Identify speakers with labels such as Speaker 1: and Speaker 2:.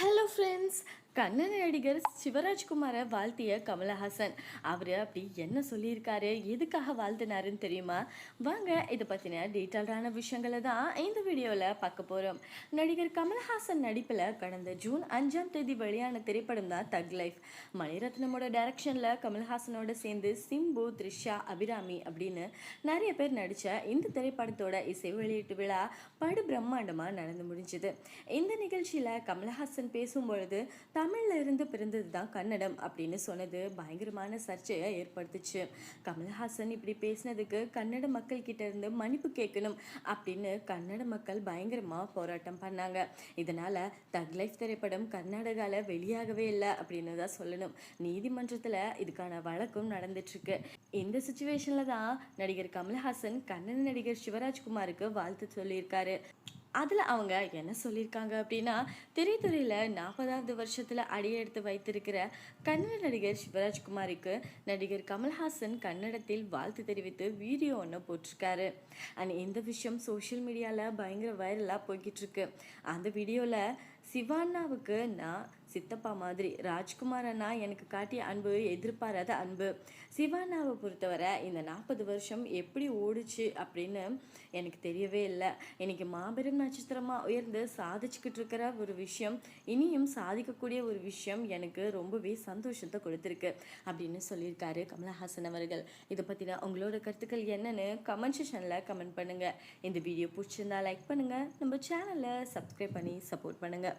Speaker 1: hello friends Kannan நடிகர் சிவராஜ்குமாரை வாழ்த்திய கமலஹாசன். அவர் அப்படி என்ன சொல்லியிருக்காரு? எதுக்காக வாழ்த்தினாருன்னு தெரியுமா? வாங்க இதை பற்றின டீட்டெயில்டான விஷயங்களை தான் இந்த வீடியோவில் பார்க்க போகிறோம் நடிகர் கமலஹாசன் நடிப்பில் கடந்த ஜூன் அஞ்சாம் தேதி வெளியான திரைப்படம் தான் தக் லைஃப் மணிரத்னமோட டைரக்ஷனில் கமல்ஹாசனோட சேர்ந்து சிம்பு த்ரிஷா அபிராமி அப்படின்னு நிறைய பேர் நடித்த இந்த திரைப்படத்தோட இசை வெளியீட்டு விழா படு பிரம்மாண்டமாக நடந்து முடிஞ்சுது. இந்த நிகழ்ச்சியில் கமலஹாசன் பேசும்பொழுது தமிழில் இருந்து பிறந்தது தான் கன்னடம் அப்படின்னு சொன்னது பயங்கரமான சர்ச்சையை ஏற்படுத்துச்சு. கமல்ஹாசன் இப்படி பேசினதுக்கு கன்னட மக்கள் கிட்ட இருந்து மன்னிப்பு கேட்கணும் அப்படின்னு கன்னட மக்கள் பயங்கரமாக போராட்டம் பண்ணாங்க. இதனால தக் லைஃப் திரைப்படம் கர்நாடகாவில் வெளியாகவே இல்லை அப்படின்னு தான் சொல்லணும். நீதிமன்றத்தில் இதுக்கான வழக்கும் நடந்துட்டுருக்கு. இந்த சுச்சுவேஷனில் தான் நடிகர் கமல்ஹாசன் கன்னட நடிகர் சிவராஜ்குமாருக்கு வாழ்த்து சொல்லியிருக்காரு. அதில் அவங்க என்ன சொல்லியிருக்காங்க அப்படின்னா திரைத்துறையில் நாற்பதாவது வருஷத்தில் அடியெடுத்து வைத்திருக்கிற கன்னட நடிகர் சிவராஜ்குமாருக்கு நடிகர் கமல்ஹாசன் கன்னடத்தில் வாழ்த்து தெரிவித்து வீடியோ ஒன்று போட்டிருக்காரு. அண்ட் இந்த விஷயம் சோஷியல் மீடியாவில் பயங்கர வைரலாக போய்கிட்டு இருக்கு. அந்த வீடியோவில் சிவாண்ணாவுக்கு நான் சித்தப்பா மாதிரி ராஜ்குமார் அண்ணா எனக்கு காட்டிய அன்பு எதிர்பாராத அன்பு. சிவாண்ணாவை பொறுத்தவரை இந்த நாற்பது வருஷம் எப்படி ஓடுச்சு அப்படின்னு எனக்கு தெரியவே இல்லை. இன்னைக்கு மாபெரும் நட்சத்திரமாக உயர்ந்து சாதிச்சுக்கிட்டு இருக்கிற ஒரு விஷயம் இனியும் சாதிக்கக்கூடிய ஒரு விஷயம் எனக்கு ரொம்பவே சந்தோஷத்தை கொடுத்துருக்கு அப்படின்னு சொல்லியிருக்காரு கமலஹாசன் அவர்கள். இதை பற்றின உங்களோட கருத்துக்கள் என்னன்னு கமெண்ட் செஷனில் கமெண்ட் பண்ணுங்கள் இந்த வீடியோ பிடிச்சிருந்தா லைக் பண்ணுங்கள் நம்ம சேனலை சப்ஸ்கிரைப் பண்ணி சப்போர்ட் பண்ணுங்கள்